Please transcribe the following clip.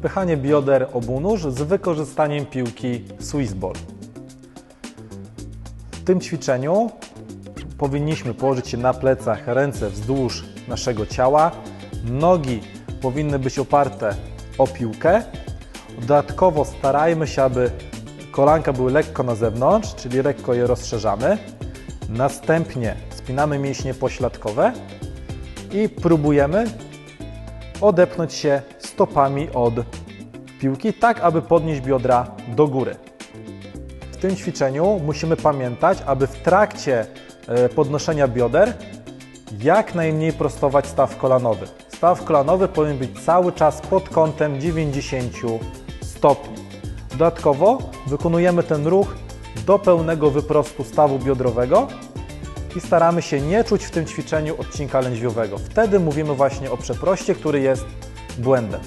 odpychanie bioder obu z wykorzystaniem piłki Swiss Ball. W tym ćwiczeniu powinniśmy położyć się na plecach, ręce wzdłuż naszego ciała. Nogi powinny być oparte o piłkę. Dodatkowo starajmy się, aby kolanka były lekko na zewnątrz, czyli lekko je rozszerzamy. Następnie spinamy mięśnie pośladkowe i próbujemy odepchnąć się stopami od piłki, tak aby podnieść biodra do góry. W tym ćwiczeniu musimy pamiętać, aby w trakcie e, podnoszenia bioder jak najmniej prostować staw kolanowy. Staw kolanowy powinien być cały czas pod kątem 90 stopni. Dodatkowo wykonujemy ten ruch do pełnego wyprostu stawu biodrowego i staramy się nie czuć w tym ćwiczeniu odcinka lędźwiowego. Wtedy mówimy właśnie o przeproście, który jest błędem.